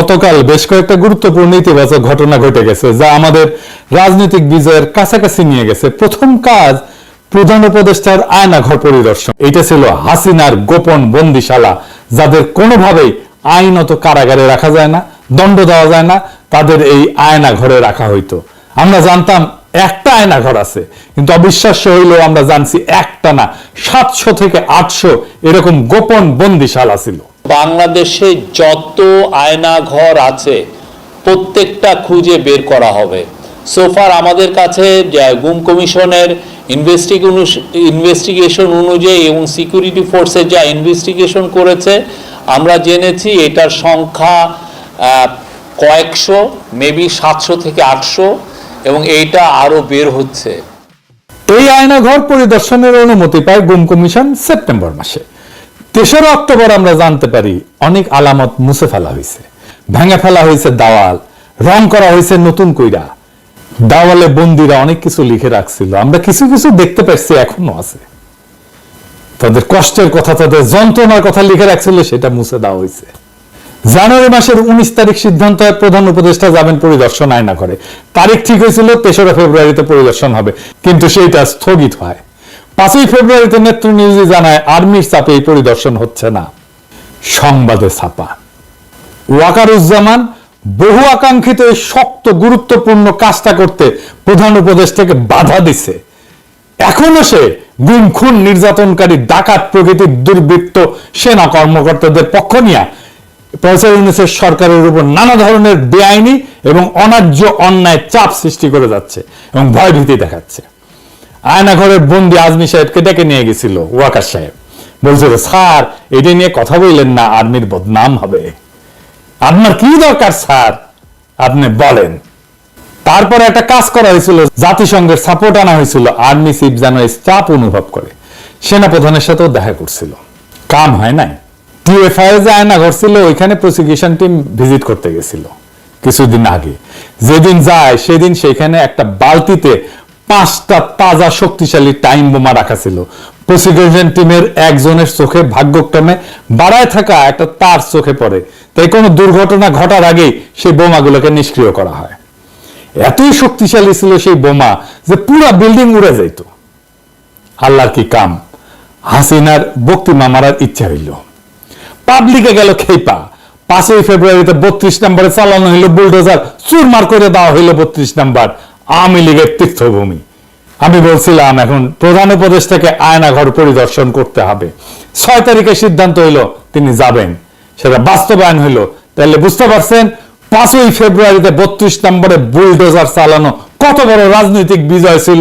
গতকাল বেশ কয়েকটা গুরুত্বপূর্ণ ইতিবাচক ঘটনা ঘটে গেছে, যা আমাদের রাজনৈতিক বিজয়ের কাছাকাছি নিয়ে গেছে। প্রথম কাজ, প্রধান উপদেষ্টার আয়নাঘর পরিদর্শন। এটা ছিল হাসিনার গোপন বন্দিশালা, যাদের কোনোভাবেই আইনত কারাগারে রাখা যায় না, দণ্ড দেওয়া যায় না, তাদের এই আয়না ঘরে রাখা হইতো। আমরা জানতাম একটা আয়না ঘর আছে, কিন্তু অবিশ্বাস্য হইলেও আমরা জানছি একটা না, সাতশো থেকে আটশো এরকম গোপন বন্দিশালা ছিল। বাংলাদেশে যত আয়না ঘর আছে, প্রত্যেকটা খুঁজে বের করা হবে। সোফার আমাদের কাছে গুম কমিশনের ইনভেস্টিগেশন অনুযায়ী এবং সিকিউরিটি ফোর্সের যা ইনভেস্টিগেশন করেছে, আমরা জেনেছি এটার সংখ্যা কয়েকশো মেবি সাতশো থেকে আটশো এবং এইটা আরও বের হচ্ছে। এই আয়নাঘর পরিদর্শনের অনুমতি পায় গুম কমিশন সেপ্টেম্বর মাসে। তেসরা অক্টোবর আমরা জানতে পারি, অনেক আলামত মুছে ফেলা হয়েছে। ভেঙে ফেলা হয়েছে দাওয়াল, রং করা হয়েছে নতুন কইরা। দাওয়ালে বন্দিরা অনেক কিছু লিখে রাখছিল, আমরা কিছু কিছু দেখতে পাচ্ছি এখনও আছে। তাদের কষ্টের কথা, তাদের যন্ত্রণার কথা লিখে রাখছিল, সেটা মুছে দেওয়া হয়েছে। জানুয়ারি মাসের উনিশ তারিখ সিদ্ধান্ত হয় প্রধান উপদেষ্টা যাবেন পরিদর্শন আয়না করে তারিখ ঠিক হয়েছিল, তেসরা ফেব্রুয়ারিতে পরিদর্শন হবে, কিন্তু সেইটা স্থগিত হয়। পাঁচই ফেব্রুয়ারিতে নেত্র নিউজে জানায়, আর্মির চাপে এই পরিদর্শন হচ্ছে না। সংবাদে ছাপা। ওয়াকারুজ্জামান বহু আকাঙ্ক্ষিত এই শক্ত, গুরুত্বপূর্ণ কাজটা করতে প্রধান উপদেষ্টাকে বাধা দিছে। এখনও সে গুম, খুন, নির্যাতনকারী, ডাকাত প্রকৃতির দুর্বৃত্ত সেনা কর্মকর্তাদের পক্ষ নিয়ে প্রফেসর ইউনুসের সরকারের উপর নানা ধরনের বেআইনি এবং অনার্য অন্যায় চাপ সৃষ্টি করে যাচ্ছে এবং ভয়ভীতি দেখাচ্ছে। আয়নাঘরের বন্দি আজমি সাহেবকে ডেকে নিয়ে গেছিল, ওয়াকার সাহেব। বলছিল স্যার এটা নিয়ে কথা বললেন না আর্মির বদনাম হবে। আপনার কি দরকার, স্যার? আপনি বলেন। তারপর একটা কাজ করা হয়েছিল, জাতিসংঘের সাপোর্ট আনা হয়েছিল আর্মি চিফ যেন চাপ অনুভব করে। সেনাপ্রধানের সাথেও দেখা করছিল। কাম হয় নাই। টিএফআই যে আয়না ঘর ছিল, ওইখানে প্রসিকিউশন টিম ভিজিট করতে গেছিল, কিছুদিন আগে। যেদিন যায়, সেদিন সেখানে একটা বালতিতে পাঁচটা তাজা শক্তিশালী টাইম বোমা রাখা ছিল। প্রসিকিউশন টিমের একজনের চোখে ভাগ্যক্রমে বাড়ায় থাকা একটা তার চোখে পড়ে। তাই কোনো দুর্ঘটনা ঘটার আগেই সেই বোমাগুলোকে নিষ্ক্রিয় করা হয়। এতই শক্তিশালী ছিল সেই বোমা যে পুরো বিল্ডিং উড়ে যাইত আল্লাহর কি কাম? হাসিনার বক্তিমা মারার ইচ্ছা হইল পাবলিকে গেল খেপা পাঁচই ফেব্রুয়ারিতে বত্রিশ নম্বরে চালানো হইল বুলডোজার। চুরমার করে দেওয়া হইল বত্রিশ নম্বর। আওয়ামী লীগের তীর্থভূমি। আমি বলছিলাম, এখন প্রধান উপদেষ্টাকে আয়নাঘর পরিদর্শন করতে হবে। ছয় তারিখে সিদ্ধান্ত হইল তিনি যাবেন। সেটা বাস্তবায়ন হইল। তাহলে বুঝতে পারছেন, পাঁচই ফেব্রুয়ারিতে বত্রিশ নম্বরে বুলডোজার চালানো কত বড় রাজনৈতিক বিজয় ছিল,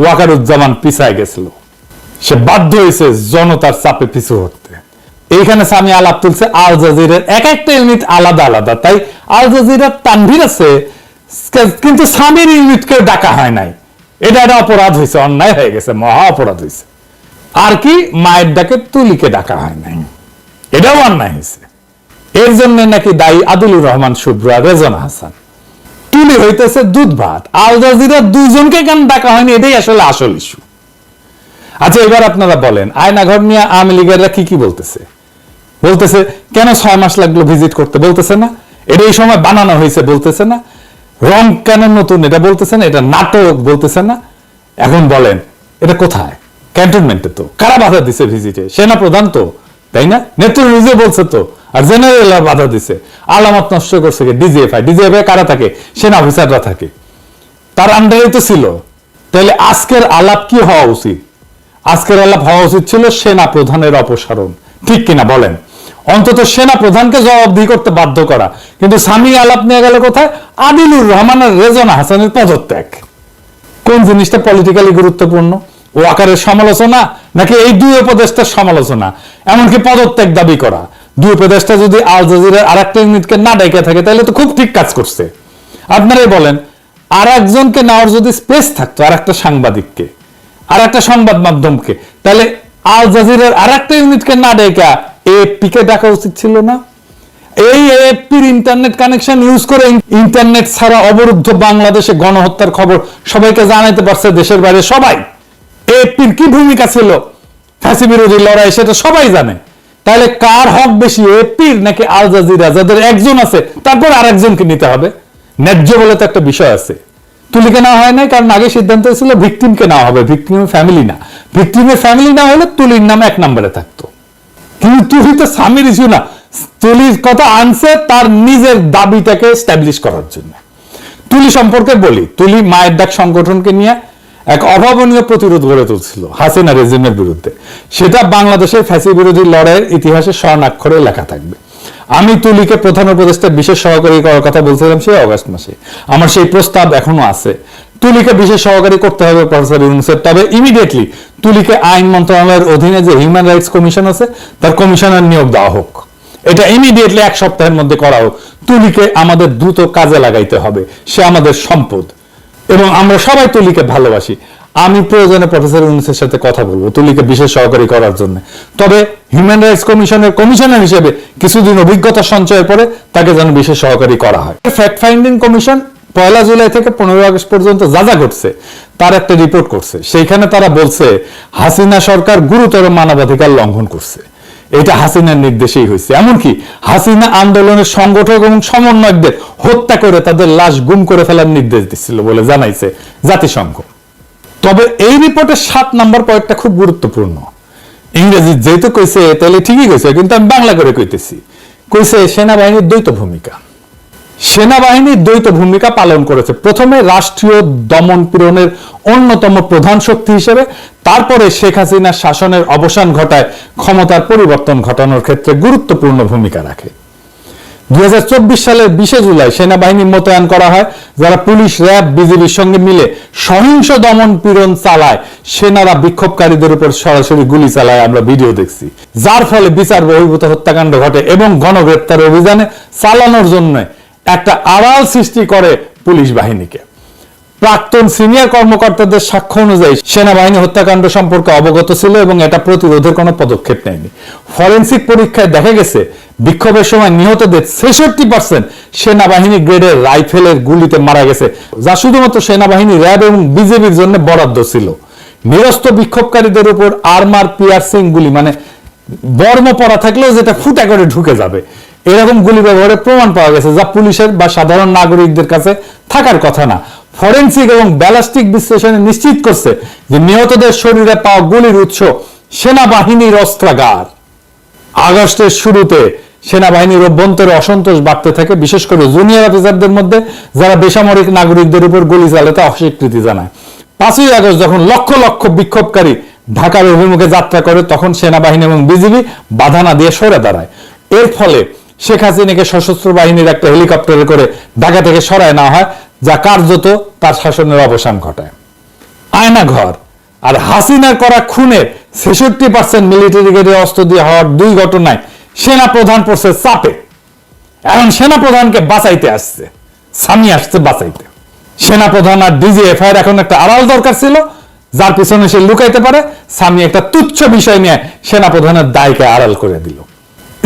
ওয়াকারুজ্জামান পিছায় গেছিল। সে বাধ্য হয়েছে জনতার চাপে পিছু হটতে। এইখানে স্বামী আলাপ তুলছে আল জাজিরের। এক একটা ইউনিট আলাদা আলাদা। তাই আল জাজিরার তানভীর আছে কিন্তু স্বামীর ইউনিটকে ডাকা হয় নাই। এটা একটা অপরাধ হয়েছে অন্যায় হয়ে গেছে, মহা অপরাধ হয়েছে আর কি, মায়ের ডাকে তুলিকে ডাকা হয় নাই। এটাও অন্যায় হয়েছে এর জন্য নাকি দায়ী আদিলুর রহমান শুভ্র রেজন হাসান। তুলি হইতেছে দুধ ভাত। আল জাজিরা দুইজনকে কেন ডাকা হয়নি? এটাই আসলে আসল ইস্যু আচ্ছা এবার আপনারা বলেন, আয়নাঘর নিয়ে আওয়ামী লীগেররা কি কি বলতেছে? বলতেছে, কেন ছয় মাস লাগল ভিজিট করতে? বলতেছে না। এটা এই সময় বানানো হয়েছে, বলতেছে না। রং কেন নতুন? এটা বলতেছে না এটা নাটক বলতেছে না? এখন বলেন, এটা কোথায়? ক্যান্টনমেন্টে তো। কারা বাধা দিছে ভিজিটে? সেনা প্রধান তো, তাই না? নেত্র নিজে বলছে তো, আর জেনারেল বাধা দিছে। আলামত নষ্ট করছে ডিজিএফআই। ডিজিএফআই কারা থাকে? সেনা অফিসাররা থাকে। তার আন্ডারে তো ছিল। তাহলে আজকের আলাপ কি হওয়া উচিত? আজকের আলাপ হওয়া উচিত ছিল সেনা প্রধানের অপসারণ। ঠিক কিনা বলেন। অন্তত সেনা প্রধানকে জবাবদিহি করতে বাধ্য করা। কিন্তু স্বামী আলাপ নিয়ে গেল কোথায়? আদিলুর রহমান আর রেজনা হাসানের পদত্যাগ। কোন জিনিসটা পলিটিক্যালি গুরুত্বপূর্ণ? ও আকারের সমালোচনা নাকি এই দুই উপদেষ্টার সমালোচনা? এমনকি পদত্যাগ দাবি করা। দুই উপদেষ্টা যদি আল জাজিরার আর একটা ইউনিটকে না ডেকে থাকে, তাহলে তো খুব ঠিক কাজ করছে। আপনারাই বলেন আর একজনকে নেওয়ার যদি স্পেস থাকতো আর একটা সাংবাদিককে আর একটা সংবাদ মাধ্যমকে, তাহলে আল জাজিরার আর একটা ইউনিটকে না ডেকা এএফপি কে ডাকা উচিত ছিল না? এই এএফপির ইন্টারনেট কানেকশন ইউজ করে ইন্টারনেট ছাড়া অবরুদ্ধ বাংলাদেশে গণহত্যার খবর সবাইকে জানাইতে পারছে দেশের বাইরে সবাই। এএফপির কি ভূমিকা ছিল? ফাঁসি বিরোধী লড়াই, সেটা সবাই জানে। তাহলে কার হক বেশি এপির নাকি আল জাজিরা যাদের একজন আছে, তারপর আর একজনকে নিতে হবে। ন্যায্য বলে তো একটা বিষয় আছে। তুলিকে না হয় নাই, কারণ আগে সিদ্ধান্ত ছিল ভিকটিমকে না হবে। ভিকটিমের ফ্যামিলি না। ভিকটিমের ফ্যামিলি না হলে তুলির নাম এক নম্বরে থাকতো। কিন্তু তুলি তো স্বামীর ইস্যু না। তুলির কথা আনছে, তার নিজের দাবিটাকে স্ট্যাবলিশ করার জন্য। তুলি সম্পর্কে বলি, তুলি মায়ের ডাক সংগঠনকে নিয়ে এক অভাবনীয় প্রতিরোধ গড়ে তুলছিল হাসিনা রেজিমের বিরুদ্ধে। সেটা বাংলাদেশের ফ্যাসি বিরোধী লড়াইয়ের ইতিহাসে স্বর্ণাক্ষরে লেখা থাকবে। আমি তুলিকে প্রধান উপদেষ্টা, বিশেষ সহকারী করার কথা বলছিলাম সেই অগস্ট মাসে। আমার সেই প্রস্তাব এখনও আছে। তুলিকে বিশেষ সহকারী করতে হবে প্রফেসর ইউনুসের তবে ইমিডিয়েটলি তুলিকে আইন মন্ত্রণালয়ের অধীনে যে হিউম্যান রাইটস কমিশন আছে, তার কমিশনার নিয়োগ দেওয়া হোক। এটা ইমিডিয়েটলি এক সপ্তাহের মধ্যে করা হোক। তুলিকে আমাদের দ্রুত কাজে লাগাইতে হবে। সে আমাদের সম্পদ। এবং আমরা সবাই তুলিকে ভালোবাসি। আমি প্রয়োজনে প্রফেসর ইউনুসের সাথে কথা বলব, তুলিকে বিশেষ সহকারী করার জন্য। তবে হিউম্যান রাইটস কমিশনের কমিশনার হিসেবে কিছুদিন অভিজ্ঞতা সঞ্চয়ের পরে তাকে যেন বিশেষ সহকারী করা হয়। ফ্যাক্ট ফাইন্ডিং কমিশন পয়লা জুলাই থেকে পনেরোই আগস্ট পর্যন্ত যা যা ঘটছে, তার একটা রিপোর্ট করছে। সেইখানে তারা বলছে, হাসিনা সরকার গুরুতর মানবাধিকার লঙ্ঘন করছে। এটা হাসিনার নির্দেশেই হয়েছে। এমনকি হাসিনা আন্দোলনের সংগঠক এবং সমন্বয়কদের হত্যা করে তাদের লাশ গুম করে ফেলার নির্দেশ দিচ্ছিল বলে জানাইছে জাতিসংঘ। তবে এই রিপোর্টের সাত নাম্বার পয়েন্টটা খুব গুরুত্বপূর্ণ। ইংরেজি যেহেতু কইছে, তাহলে ঠিকই কইছে, কিন্তু আমি বাংলা করে কইতেছি। কইছে সেনাবাহিনীর দ্বৈত ভূমিকা। সেনাবাহিনী দ্বৈত ভূমিকা পালন করেছে। প্রথমে রাষ্ট্রীয় দমন পূরণের অন্যতম প্রধান শক্তি হিসেবে, তারপরে শেখ হাসিনার শাসনের অবসান ঘটায়, ক্ষমতার পরিবর্তন ঘটানোর ক্ষেত্রে গুরুত্বপূর্ণ ভূমিকা রাখে। দুই সালের বিশে জুলাই সেনাবাহিনী মোতায়েন করা হয়, যারা পুলিশ, র্যাব, বিজিবির সঙ্গে মিলে সহিংস দমন পীড়ন চালায়। সেনারা বিক্ষোভকারীদের উপর সরাসরি গুলি চালায়, আমরা ভিডিও দেখছি। যার ফলে বিচার, বহির্ভূত হত্যাকাণ্ড ঘটে এবং গণগ্রেপ্তার অভিযানে চালানোর জন্য একটা আড়াল সৃষ্টি করে পুলিশ বাহিনীকে। প্রাক্তন সিনিয়র কর্মকর্তাদের সাক্ষ্য অনুযায়ী সেনাবাহিনী হত্যাকাণ্ড সম্পর্কে অবগত ছিল এবং এটা প্রতিরোধের কোনো পদক্ষেপ নেয়নি। ফরেন্সিক পরীক্ষায় দেখা গেছে, বিক্ষোভের সময় নিহতদের ছেষট্টি পার্সেন্ট সেনাবাহিনী গ্রেডের রাইফেলের গুলিতে মারা গেছে, যা শুধুমাত্র সেনাবাহিনী, র্যাব এবং বিজেপির জন্য বরাদ্দ ছিল। নিরস্ত বিক্ষোভকারীদের উপর আর্মার পিয়ার্সিং গুলি মানে বর্ম পরা থাকলেও যেটা ফুটা করে ঢুকে যাবে। এরকম গুলি ব্যবহারের প্রমাণ পাওয়া গেছে যা পুলিশের বা সাধারণ নাগরিকদের কাছে থাকার কথা না। ফরেন্সিক এবং ব্যালাস্টিক বিশ্লেষণে নিশ্চিত করছে যে নিহতদের শরীরে পাওয়া গুলির উৎস সেনাবাহিনীর অস্ত্রাগার। আগস্টের শুরুতে সেনাবাহিনীর অভ্যন্তরে অসন্তোষ বাড়তে থাকে, বিশেষ করে জুনিয়র অফিসারদের মধ্যে, যারা বেসামরিক নাগরিকদের উপর গুলি চালাতে অস্বীকৃতি জানায়। পাঁচই আগস্ট যখন লক্ষ লক্ষ বিক্ষোভকারী ঢাকার অভিমুখে যাত্রা করে, তখন সেনাবাহিনী এবং বিজিবি বাধা না দিয়ে সরে দাঁড়ায়। এর ফলে শেখ হাসিনাকে সশস্ত্র বাহিনীর একটা হেলিকপ্টারে করে ঢাকা থেকে সরায় নেওয়া হয়, যা কার্যত তার শাসনের অবসান ঘটায়। আয়নাঘর আর হাসিনার করা খুনের ছেষট্টি পার্সেন্ট মিলিটারি গ্রেডের অস্ত্র দিয়ে হওয়ার দুই ঘটনায় সেনা প্রধান পড়ছে চাপে। এখন সেনা প্রধানকে বাঁচাইতে আসছে, স্বামী আসছে বাঁচাইতে। সেনা প্রধান আর ডিজিএফআই এখন একটা আড়াল দরকার ছিল, যার পিছনে সে লুকাইতে পারে। স্বামী একটা তুচ্ছ বিষয় নিয়ে সেনা প্রধানের দায়কে আড়াল করে দিল।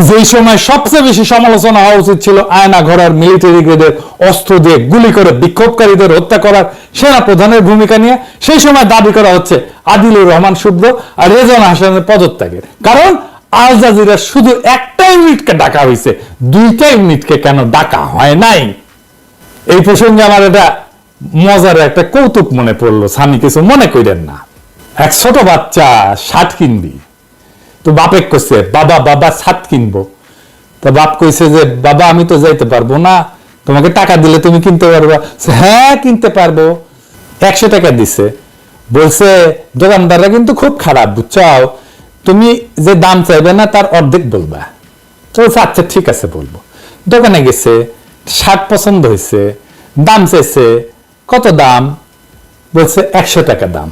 যেই সময় সবচেয়ে বেশি সমালোচনা হওয়া উচিত ছিল আয়না ঘরের মিলিটারি গ্রেডের অস্ত্র দিয়ে গুলি করে বিক্ষোভকারীদের হত্যা করার সেনা প্রধানের ভূমিকা নিয়ে, সেই সময় দাবি করা হচ্ছে আদিলুর রহমান শুভ্র আর রেজন হাসানের পদত্যাগের কারণ আল শুধু একটা ইউনিটকে ডাকা হয়েছে, দুইটা ইউনিটকে কেন ডাকা হয় নাই? এই প্রসঙ্গে আমার এটা মজার একটা কৌতুক মনে পড়ল, স্বামী কিছু মনে করেন না। এক ছোট বাচ্চা শার্ট কিনবি। তো বাপে কইছে, বাবা বাবা, ছাদ কিনবো। তো বাপ কইছে যে, বাবা, আমি তো যাইতে পারব না। তোমাকে টাকা দিলে তুমি কিনতে পারবা। হ্যাঁ কিনতে পারব। একশো টাকা দিছে। বলছে, দোকানদাররা কিন্তু খুব খারাপ, বুঝছাও? তুমি যে দাম চাইবে না, তার অর্ধেক বলবা। তো আচ্ছা ঠিক আছে, বলব। দোকানে গেছে, শার্ট পছন্দ হয়েছে, দাম চাইছে, কত দাম? বলছে, একশো টাকা দাম।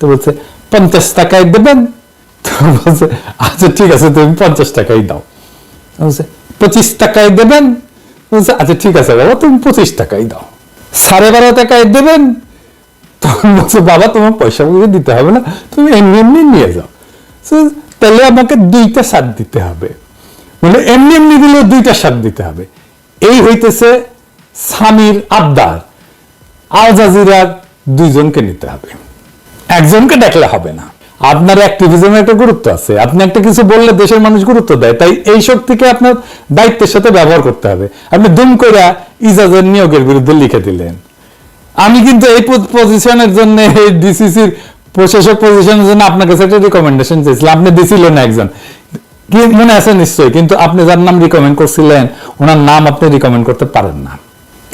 তো বলছে, পঞ্চাশ টাকায় দেবেন? বলছে আচ্ছা ঠিক আছে, তুমি পঞ্চাশ টাকাই দাও। বলছে, পঁচিশ টাকায় দেবেন? বলছে আচ্ছা ঠিক আছে, বাবা, তুমি পঁচিশ টাকাই দাও। সাড়ে বারো টাকায় দেবেন? তখন বলছে, বাবা, তোমার পয়সা পয়সা দিতে হবে না, তুমি এমনি এমনি নিয়ে যাও। তাহলে আমাকে দুইটা সাত দিতে হবে। মানে এমনি এমনি দিলে দুইটা সাত দিতে হবে। এই হইতেছে স্বামীর আবদার। আল জাজিরার দুইজনকে নিতে হবে। একজনকে ডাকলে হবে না। আপনার অ্যাক্টিভিজমের একটা গুরুত্ব আছে। আপনি একটা কিছু বললে দেশের মানুষ গুরুত্ব দেয়। তাই এই শক্তিকে আপনার দায়িত্বের সাথে ব্যবহার করতে হবে। আপনি দুম করে ইজাজের নিয়োগের বিরুদ্ধে লিখে দিলেন। আমি কিন্তু এই পজিশনের জন্য, এই ডিসিসির প্রশাসক পজিশনের জন্য আপনার কাছে একটা রিকমেন্ডেশন চেয়েছিলাম। আপনি দিছিলেন না একজন। কি মনে আছে নিশ্চয়ই, কিন্তু আপনি যার নাম রিকমেন্ড করছিলেন, ওনার নাম আপনি রিকমেন্ড করতে পারেন না।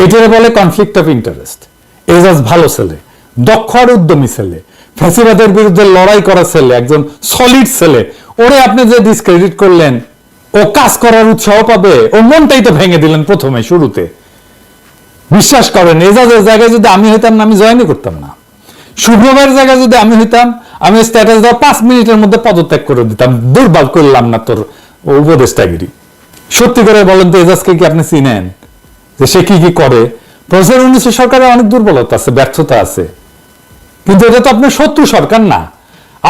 এটার বলে কনফ্লিক্ট অফ ইন্টারেস্ট এজাজ ভালো ছেলে, দক্ষ আর উদ্যমী ছেলে। ফ্যাসিবাদের বিরুদ্ধে লড়াই করা ছেলে, একজন সলিড ছেলে, ওরে আপনি যে ডিসক্রেডিট করলেন, ও কাজ করার উৎসাহ পাবে, ও মনটাই তো ভেঙে দিলেন প্রথমে, শুরুতে। বিশ্বাস করেন এজাজের জায়গায় যদি আমি হইতাম না, আমি জয়েনই করতাম না। শুভ্রমের জায়গায় যদি আমি হইতাম, আমি স্ট্যাটাস দেওয়া পাঁচ মিনিটের মধ্যে পদত্যাগ করে দিতাম। দুর্বল করলাম না তোর উপদেষ্টাগিরি সত্যি করে বলেন তো, এজাজকে কি আপনি চিনেন? যে সে কি কি করে? প্রফেসর উনিশে সরকারের অনেক দুর্বলতা আছে, ব্যর্থতা আছে। কিন্তু এটা তো আপনার শত্রু সরকার না।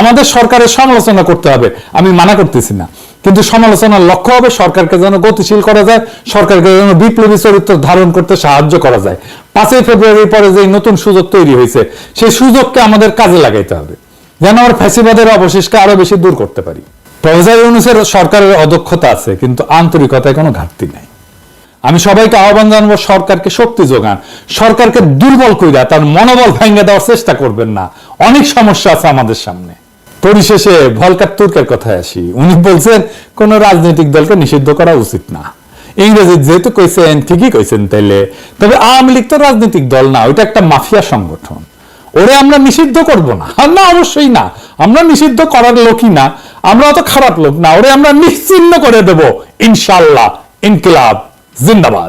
আমাদের সরকারের সমালোচনা করতে হবে, আমি মানা করতেছি না। কিন্তু সমালোচনার লক্ষ্য হবে সরকারকে যেন গতিশীল করা যায়, সরকারকে যেন বিপ্লবী চরিত্র ধারণ করতে সাহায্য করা যায়। পাঁচই ফেব্রুয়ারির পরে যে নতুন সুযোগ তৈরি হয়েছে, সেই সুযোগকে আমাদের কাজে লাগাইতে হবে, যেন আমার ফ্যাসিবাদের অবশেষকে আরও বেশি দূর করতে পারি। প্রফেসর ইউনুসের সরকারের অদক্ষতা আছে, কিন্তু আন্তরিকতায় কোনো ঘাটতি নাই। আমি সবাইকে আহ্বান জানাব, সরকারকে শক্তি যোগান। সরকারকে দুর্বল কইরা তার মনোবল ভেঙে দেওয়ার চেষ্টা করবেন না। অনেক সমস্যা আছে আমাদের সামনে। পরিশেষে ভলকার তুর্কের কথায় আসি। উনি বলছেন, কোন রাজনৈতিক দলকে নিষিদ্ধ করা উচিত না। ইংরেজি যেহেতু কইছেন, ঠিকই কইছেন তাইলে। তবে আওয়ামী লীগ তো রাজনৈতিক দল না, ওইটা একটা মাফিয়া সংগঠন। ওরে আমরা নিষিদ্ধ করব না? না, অবশ্যই না। আমরা নিষিদ্ধ করার লোকই না। আমরা অত খারাপ লোক না। ওরে আমরা নিশ্চিন্ন করে দেব, ইনশাল্লাহ, ইনকিলাব। ジンダバー。